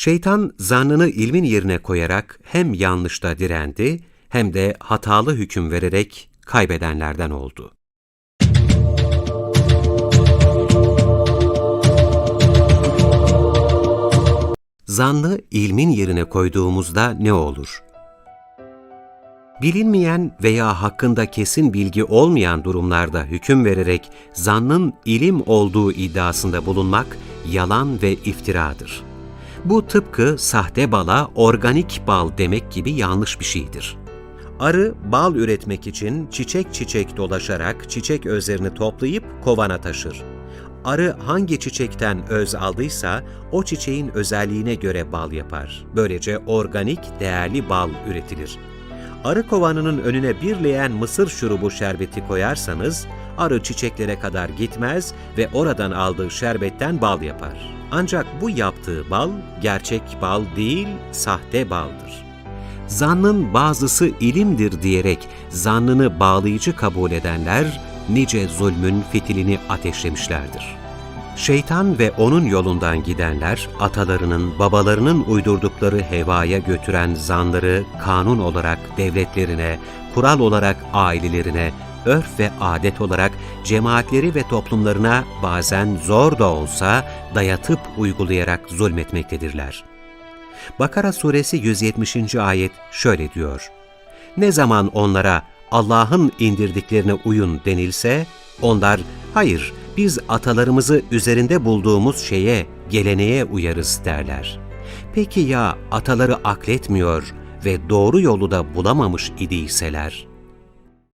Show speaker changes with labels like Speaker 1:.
Speaker 1: Şeytan zannını ilmin yerine koyarak hem yanlışta direndi hem de hatalı hüküm vererek kaybedenlerden oldu. Zannı ilmin yerine koyduğumuzda ne olur? Bilinmeyen veya hakkında kesin bilgi olmayan durumlarda hüküm vererek zannın ilim olduğu iddiasında bulunmak yalan ve iftiradır. Bu tıpkı sahte bala organik bal demek gibi yanlış bir şeydir. Arı bal üretmek için çiçek çiçek dolaşarak çiçek özlerini toplayıp kovana taşır. Arı hangi çiçekten öz aldıysa o çiçeğin özelliğine göre bal yapar. Böylece organik, değerli bal üretilir. Arı kovanının önüne bir leğen mısır şurubu şerbeti koyarsanız, arı çiçeklere kadar gitmez ve oradan aldığı şerbetten bal yapar. Ancak bu yaptığı bal, gerçek bal değil, sahte baldır. Zannın bazısı ilimdir diyerek zannını bağlayıcı kabul edenler, nice zulmün fitilini ateşlemişlerdir. Şeytan ve onun yolundan gidenler, atalarının, babalarının uydurdukları hevaya götüren zanları kanun olarak devletlerine, kural olarak ailelerine, örf ve adet olarak cemaatleri ve toplumlarına bazen zor da olsa dayatıp uygulayarak zulmetmektedirler. Bakara suresi 170. ayet şöyle diyor. Ne zaman onlara Allah'ın indirdiklerine uyun denilse, onlar hayır biz atalarımızı üzerinde bulduğumuz şeye, geleneğe uyarız derler. Peki ya ataları akletmiyor ve doğru yolu da bulamamış idiyseler?